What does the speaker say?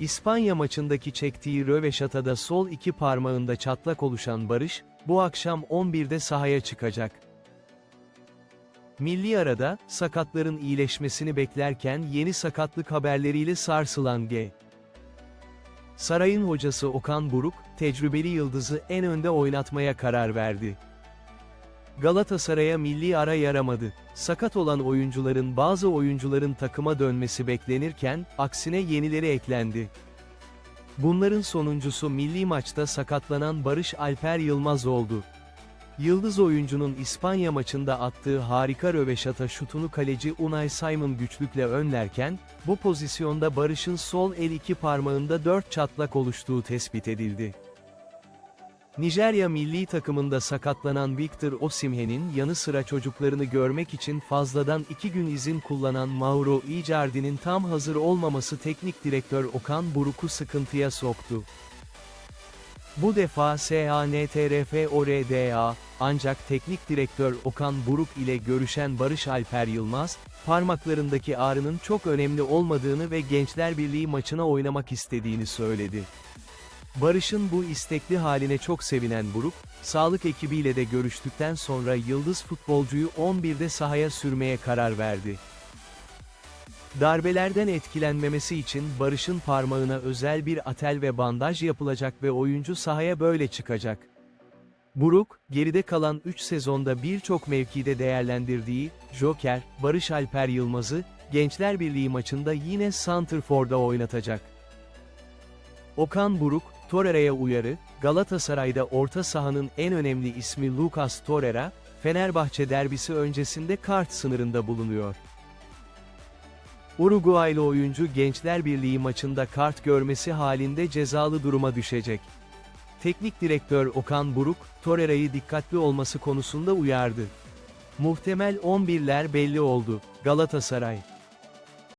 İspanya maçındaki çektiği röveşatada sol iki parmağında çatlak oluşan Barış, bu akşam 11'de sahaya çıkacak. Milli arada, sakatların iyileşmesini beklerken yeni sakatlık haberleriyle sarsılan G. Saray'ın hocası Okan Buruk, tecrübeli yıldızı en önde oynatmaya karar verdi. Galatasaray'a milli ara yaramadı. Sakat olan oyuncuların bazı oyuncuların takıma dönmesi beklenirken, aksine yenileri eklendi. Bunların sonuncusu milli maçta sakatlanan Barış Alper Yılmaz oldu. Yıldız oyuncunun İspanya maçında attığı harika röveşata şutunu kaleci Unai Simon güçlükle önlerken, bu pozisyonda Barış'ın sol el iki parmağında dört çatlak oluştuğu tespit edildi. Nijerya milli takımında sakatlanan Victor Osimhen'in yanı sıra çocuklarını görmek için fazladan iki gün izin kullanan Mauro Icardi'nin tam hazır olmaması teknik direktör Okan Buruk'u sıkıntıya soktu. Bu defa SANTRFORDA, ancak teknik direktör Okan Buruk ile görüşen Barış Alper Yılmaz, parmaklarındaki ağrının çok önemli olmadığını ve Gençler Birliği maçına oynamak istediğini söyledi. Barış'ın bu istekli haline çok sevinen Buruk, sağlık ekibiyle de görüştükten sonra yıldız futbolcuyu 11'de sahaya sürmeye karar verdi. Darbelerden etkilenmemesi için Barış'ın parmağına özel bir atel ve bandaj yapılacak ve oyuncu sahaya böyle çıkacak. Buruk, geride kalan 3 sezonda birçok mevkide değerlendirdiği, Joker, Barış Alper Yılmaz'ı, Gençler Birliği maçında yine Santrfor'da oynatacak. Okan Buruk, Torreira'ya uyarı, Galatasaray'da orta sahanın en önemli ismi Lucas Torreira, Fenerbahçe derbisi öncesinde kart sınırında bulunuyor. Uruguaylı oyuncu Gençler Birliği maçında kart görmesi halinde cezalı duruma düşecek. Teknik direktör Okan Buruk, Torreira'yı dikkatli olması konusunda uyardı. Muhtemel 11'ler belli oldu. Galatasaray